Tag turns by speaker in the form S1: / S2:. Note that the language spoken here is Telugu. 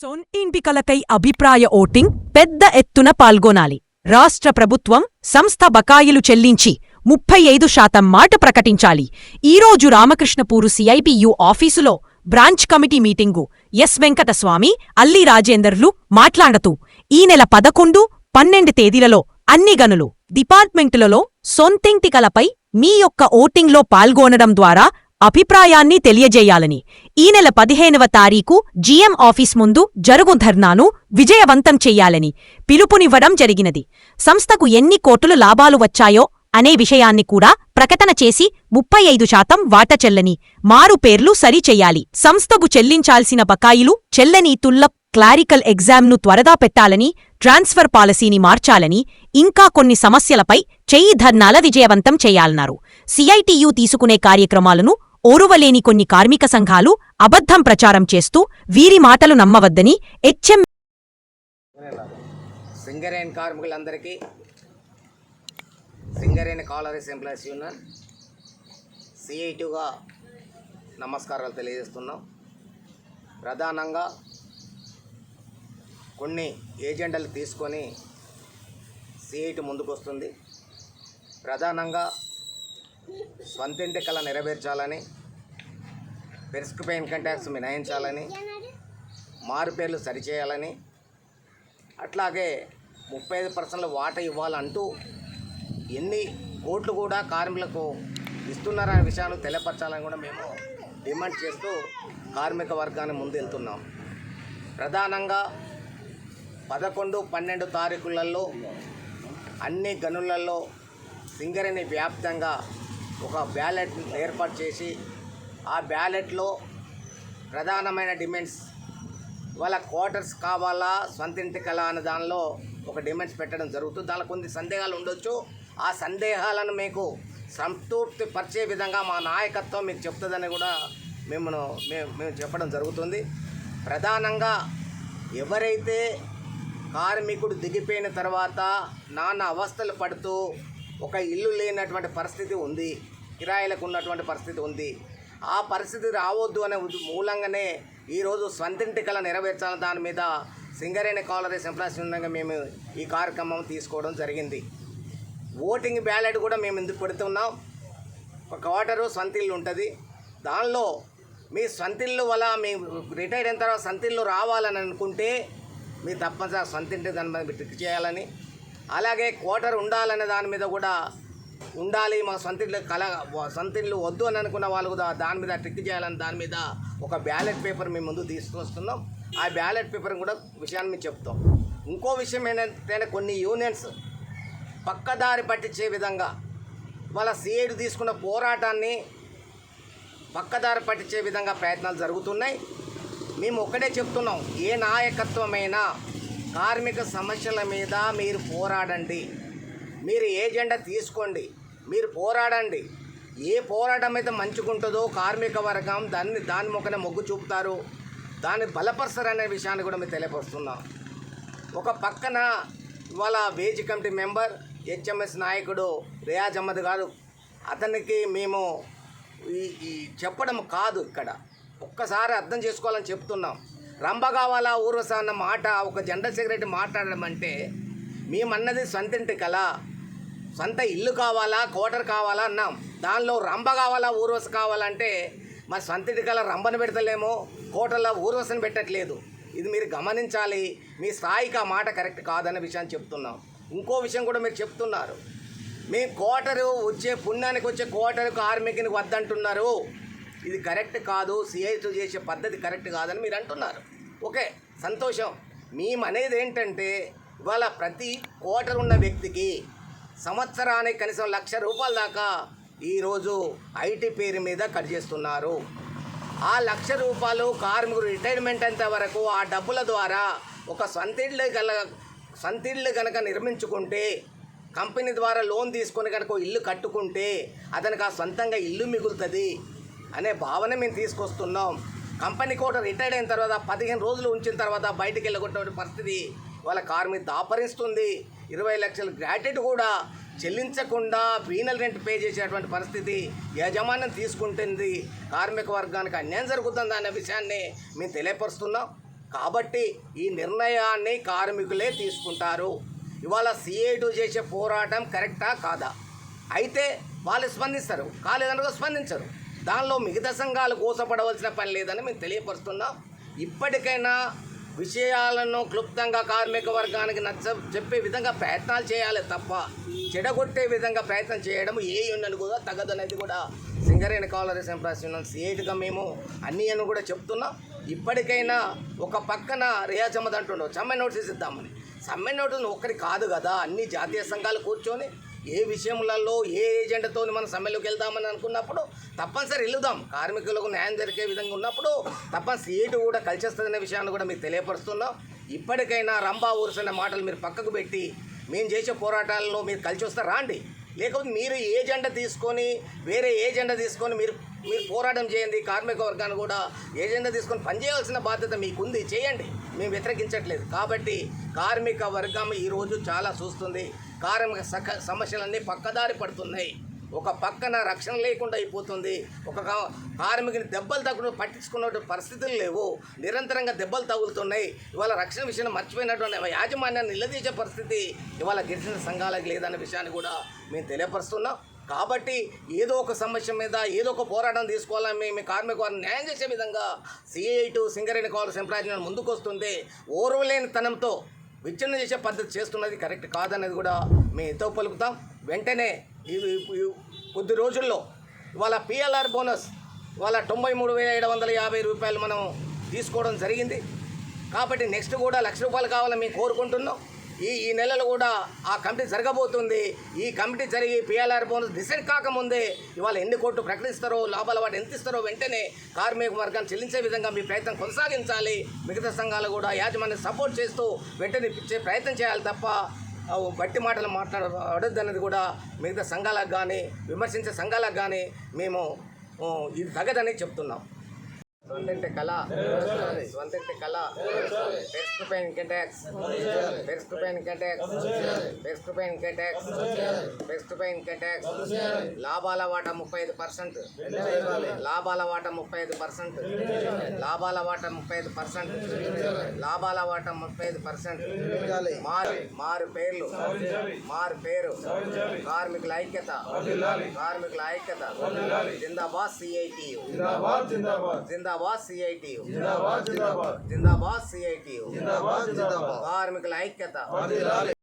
S1: సొన్ ఎంపికలకై అభిప్రాయ ఓటింగ్ పెద్ద ఎత్తున పాల్గొనాలి. రాష్ట్ర ప్రభుత్వం సంస్థ బకాయిలు చెల్లించి ముప్పై ఐదు శాతం మాట ప్రకటించాలి. ఈరోజు రామకృష్ణపూరు సిఐపియు ఆఫీసులో branch committee meeting. S Venkataswamy Alli రాజేందర్లు మాట్లాడుతూ ఈ నెల పదకొండు పన్నెండు తేదీలలో అన్ని గనులు డిపార్ట్మెంటులలో సొంతింటికలపై మీ యొక్క ఓటింగ్లో పాల్గొనడం ద్వారా అభిప్రాయాన్ని తెలియజేయాలని. ఈ నెల పదిహేనవ తారీఖు జీఎం ఆఫీస్ ముందు జరుగు ధర్నాను విజయవంతం చెయ్యాలని పిలుపునివ్వడం జరిగినది. సంస్థకు ఎన్ని కోట్లు లాభాలు వచ్చాయో అనే విషయాన్ని కూడా ప్రకటన చేసి ముప్పై ఐదు శాతం వాట చెల్లని మారు పేర్లు సరిచెయ్యాలి సంస్థకు చెల్లించాల్సిన బకాయిలు చెల్లని తుల్లప్ క్లారికల్ ఎగ్జామ్ను త్వరగా పెట్టాలని ట్రాన్స్ఫర్ పాలసీని మార్చాలని ఇంకా కొన్ని సమస్యలపై చెయ్యి ధర్నాల విజయవంతం చేయాలన్నారు. సిఐటియు తీసుకునే కార్యక్రమాలను ఓరువలేని కొన్ని కార్మిక సంఘాలు అబద్ధం ప్రచారం చేస్తూ వీరి మాటలు నమ్మవద్దని హెచ్ఎం
S2: సింగరేణి కార్మికులందరికీ సింగరేణి కాలరీస్ ఎంప్లాయీస్ యూనియన్ సిఐటిగా నమస్కారాలు తెలియజేస్తున్నాం. ప్రధానంగా కొన్ని ఏజెండాలు తీసుకొని సిఐటి ముందుకు వస్తుంది ప్రధానంగా స్వంతింటి కళ నెరవేర్చాలని పెరిస్క్రిప్షన్ ఇన్కమ్ ట్యాక్స్ మినహాయించాలని మారుపేర్లు సరిచేయాలని అట్లాగే ముప్పై ఐదు పర్సెంట్ల వాటా ఇవ్వాలంటూ ఎన్ని కోట్లు కూడా కార్మికులకు ఇస్తున్నారనే విషయాన్ని తెలియపరచాలని కూడా మేము డిమాండ్ చేస్తూ కార్మిక వర్గాన్ని ముందెళ్తున్నాం. ప్రధానంగా పదకొండు పన్నెండు తారీఖులలో అన్ని గనులలో సింగరేణి వ్యాప్తంగా ఒక బ్యాలెట్ ఏర్పాటు చేసి ఆ బ్యాలెట్లో ప్రధానమైన డిమాండ్స్ వాళ్ళ క్వార్టర్స్ కావాలా సొంతింటి కళ అనే దానిలో ఒక డిమాండ్స్ పెట్టడం జరుగుతుంది. దానిలో కొన్ని సందేహాలు ఉండొచ్చు. ఆ సందేహాలను మీకు సంతృప్తి పరిచే విధంగా మా నాయకత్వం మీకు చెప్తుందని కూడా మిమ్మను మేము మేము చెప్పడం జరుగుతుంది. ప్రధానంగా ఎవరైతే కార్మికుడు దిగిపోయిన తర్వాత నాన్న అవస్థలు పడుతూ ఒక ఇల్లు లేనటువంటి పరిస్థితి ఉంది కిరాయిలకు ఉన్నటువంటి పరిస్థితి ఉంది. ఆ పరిస్థితి రావద్దు అనే మూలంగానే ఈరోజు స్వంతింటి కళ నెరవేర్చాలని దాని మీద సింగరేణి కాలరీ ఎంప్లాయీస్ ఉండగా మేము ఈ కార్యక్రమం తీసుకోవడం జరిగింది. ఓటింగ్ బ్యాలెట్ కూడా మేము ఎందుకు పెడుతున్నాం. ఒక క్వార్టరు సొంత ఉంటుంది. దానిలో మీ సొంత ఇల్లు వల్ల మీ రిటైర్ అయిన తర్వాత సంతిల్లు రావాలని అనుకుంటే మీరు తప్పనిసరి సొంత ఇంటి దాని మీద చేయాలని అలాగే క్వార్టర్ ఉండాలనే దాని మీద కూడా ఉండాలి మా సొంత కల సొంత వద్దు అని అనుకున్న వాళ్ళు కూడా దాని మీద ట్రిక్ చేయాలని దాని మీద ఒక బ్యాలెట్ పేపర్ మేము ముందు తీసుకొస్తున్నాం. ఆ బ్యాలెట్ పేపర్ కూడా విషయాన్ని మేము చెప్తాం. ఇంకో విషయం ఏంటంటే కొన్ని యూనియన్స్ పక్కదారి పట్టించే విధంగా వాళ్ళ సీఐడి తీసుకున్న పోరాటాన్ని పక్కదారి పట్టించే విధంగా ప్రయత్నాలు జరుగుతున్నాయి. మేము ఒకటే చెప్తున్నాం ఏ నాయకత్వమైనా కార్మిక సమస్యల మీద మీరు పోరాడండి. మీరు ఏజెండా తీసుకోండి మీరు పోరాడండి. ఏ పోరాటం అయితే మంచుకుంటుందో కార్మిక వర్గం దాన్ని దాని మొక్కనే మొగ్గు చూపుతారు. దాన్ని బలపరుస్తారనే విషయాన్ని కూడా మేము తెలియపరుస్తున్నాం. ఒక పక్కన ఇవాళ వేజ్ కమిటీ మెంబర్ హెచ్ఎంఎస్ నాయకుడు రియాజ్ అహ్మద్ గారు అతనికి మేము ఈ చెప్పడం కాదు ఇక్కడ. ఒక్కసారి అర్థం చేసుకోవాలని చెప్తున్నాం. రంభగావాల ఊర్వశ అన్న మాట ఒక జనరల్ సెక్రటరీ మాట్లాడడం అంటే మేమన్నది సొంతింటి కళ. సొంత ఇల్లు కావాలా కోటర్ కావాలా అన్నాం. దానిలో రంభ కావాలా ఊర్వశ కావాలంటే మా సొంతింటి కళ రంభను పెడతలేమో కోటలో ఊర్వశను పెట్టట్లేదు. ఇది మీరు గమనించాలి. మీ స్థాయికి ఆ మాట కరెక్ట్ కాదన్న విషయాన్ని చెప్తున్నాం. ఇంకో విషయం కూడా మీరు చెప్తున్నారు. మీ కోటరు వచ్చే పుణ్యానికి వచ్చే కోటరు కార్మికునికి వద్దంటున్నారు. ఇది కరెక్ట్ కాదు సిఐతో చేసే పద్ధతి కరెక్ట్ కాదని మీరు అంటున్నారు. ఓకే సంతోషం. మేము అనేది ఏంటంటే ఇవాళ ప్రతి కోటర్ ఉన్న వ్యక్తికి సంవత్సరానికి కనీసం లక్ష రూపాయల దాకా ఈరోజు ఐటీ పేరు మీద కట్ చేస్తున్నారు. ఆ లక్ష రూపాయలు కార్మికుడు రిటైర్మెంట్ అంత వరకు ఆ డబ్బుల ద్వారా ఒక సొంతిళ్ళు గల సొంతిళ్ళు కనుక నిర్మించుకుంటే కంపెనీ ద్వారా లోన్ తీసుకొని కనుక ఇల్లు కట్టుకుంటే అతనికి ఆ సొంతంగా ఇల్లు మిగులుతుంది. అనే భావన మేము తీసుకొస్తున్నాం. కంపెనీ కూడా రిటైర్డ్ అయిన తర్వాత పదిహేను రోజులు ఉంచిన తర్వాత బయటికి వెళ్ళగొట్టే పరిస్థితి వాళ్ళ కార్మిక దాపరిస్తుంది. ఇరవై లక్షల గ్రాట్యుటీ కూడా చెల్లించకుండా పీనల్ రెంట్ పే చేసేటువంటి పరిస్థితి యాజమాన్యం తీసుకుంటుంది. కార్మిక వర్గానికి అన్యాయం జరుగుతుంది అనే విషయాన్ని మేము తెలియపరుస్తున్నాం. కాబట్టి ఈ నిర్ణయాన్ని కార్మికులే తీసుకుంటారు. ఇవాళ సిఐటు చేసే పోరాటం కరెక్టా కాదా? అయితే వాళ్ళు స్పందిస్తారు. కాలేదనుకో స్పందించరు. దానిలో మిగతా సంఘాలు కోసపడవలసిన పని లేదని మేము తెలియపరుస్తున్నాం. ఇప్పటికైనా విషయాలను క్లుప్తంగా కార్మిక వర్గానికి నచ్చ చెప్పే విధంగా ప్రయత్నాలు చేయాలి తప్ప చెడగొట్టే విధంగా ప్రయత్నం చేయడం ఏ యూనియన్ కూడా తగదనేది కూడా సింగరేణి కాలరీస్ ఎంప్లాయీస్ యూనియన్ సిఐటిగా మేము అన్ని అని కూడా చెప్తున్నాం. ఇప్పటికైనా ఒక పక్కన రియాజమ్మద్ అంటుండవు సమ్మె నోటీస్ ఇద్దామని. సమ్మె నోటీస్ ఒక్కరి కాదు కదా అన్ని జాతీయ సంఘాలు కూర్చొని ఏ విషయంలో ఏ ఏజెంట్తో మనం సమ్మెలోకి వెళ్దామని అనుకున్నప్పుడు తప్పనిసరి వెళ్దాం. కార్మికులకు న్యాయం జరిగే విధంగా ఉన్నప్పుడు తప్పనిసరి సీటు కూడా కలిసి వస్తుందనే విషయాన్ని కూడా మీకు తెలియపరుస్తున్నాం. ఇప్పటికైనా రంభా ఊరుసిన మాటలు మీరు పక్కకు పెట్టి మేము చేసే పోరాటాలలో మీరు కలిసి వస్తే రాండి. లేకపోతే మీరు ఏ జెండా తీసుకొని వేరే ఏజెండా తీసుకొని మీరు మీరు పోరాటం చేయండి. కార్మిక వర్గాన్ని కూడా ఏజెండా తీసుకొని పనిచేయాల్సిన బాధ్యత మీకుంది. చేయండి. మేము వ్యతిరేకించట్లేదు. కాబట్టి కార్మిక వర్గం ఈరోజు చాలా చూస్తుంది. కార్మిక సక సమస్యలన్నీ పక్కదారి పడుతున్నాయి. ఒక పక్కన రక్షణ లేకుండా అయిపోతుంది. ఒక కార్మికుని దెబ్బలు తగ్గడం పట్టించుకున్న పరిస్థితులు లేవు. నిరంతరంగా దెబ్బలు తగులుతున్నాయి. ఇవాళ రక్షణ విషయం మర్చిపోయినటువంటి యాజమాన్యాన్ని నిలదీసే పరిస్థితి ఇవాళ గిరిజన సంఘాలకు లేదన్న విషయాన్ని కూడా మేము తెలియపరుస్తున్నాం. కాబట్టి ఏదో ఒక సమస్య మీద ఏదో ఒక పోరాటం తీసుకోవాలని మేము కార్మిక వారిని న్యాయం చేసే విధంగా సిఐ టు సింగరేణి కాలు ఎంప్లాయీ ముందుకు వస్తుంది ఓర్వలేని తనంతో విచ్ఛిన్న చేసే పద్ధతి చేస్తున్నది కరెక్ట్ కాదనేది కూడా మేము ఎంతో పలుకుతాం. వెంటనే ఇవి కొద్ది రోజుల్లో ఇవాళ పిఎల్ఆర్ బోనస్ ఇవాళ తొంభై మూడు వేల ఏడు వందల యాభై రూపాయలు మనం తీసుకోవడం జరిగింది. కాబట్టి నెక్స్ట్ కూడా లక్ష రూపాయలు కావాలని మేము కోరుకుంటున్నాం. ఈ ఈ నెలలో కూడా ఆ కమిటీ జరగబోతుంది. ఈ కమిటీ జరిగి పిఎల్ఆర్ బోనస్ డిసైడ్ కాకముందే ఇవాళ ఎన్ని కోట్లు ప్రకటిస్తారో లాభాల వాటి ఎంత ఇస్తారో వెంటనే కార్మిక వర్గాన్ని చెల్లించే విధంగా మీ ప్రయత్నం కొనసాగించాలి. మిగతా సంఘాలు కూడా యాజమాన్యం సపోర్ట్ చేస్తూ వెంటనే ఇచ్చే ప్రయత్నం చేయాలి తప్ప బట్టి మాటలు మాట్లాడొద్దన్నది కూడా మిగతా సంఘాలకు కానీ విమర్శించే సంఘాలకు కానీ మేము ఇది తగదని చెప్తున్నాం. సొంతంటే కళ. సొంతంటే కళ. బెస్ట్ పెయిన్ కెటాక్స్ పెరుసుకుపోయిన కెటాక్స్ పెరుసుకుపోయిన కెటాక్స్ పెయిన్ కెటాక్స్ లాభాల వాట ముప్పై ఐదు పర్సెంట్ లాభాల వాట ముప్పై ఐదు పర్సెంట్ లాభాల వాట ముప్పై ఐదు పర్సెంట్ లాభాల వాట ముప్పై ఐదు పర్సెంట్ మారు మారు పేర్లు. మారు పేరు. కార్మికుల ఐక్యత. కార్మికుల ఐక్యత. జిందాబాద్ సిఐటి
S3: జిందాబాద్. జిందాబాద్ जिंदाबाद
S2: आई टी
S3: जिंदाबाद जिंदाबाद।
S2: सी आई टी
S3: जिंदाबाद जिंदाबाद।
S2: कार्मिक लाइक
S3: कहता।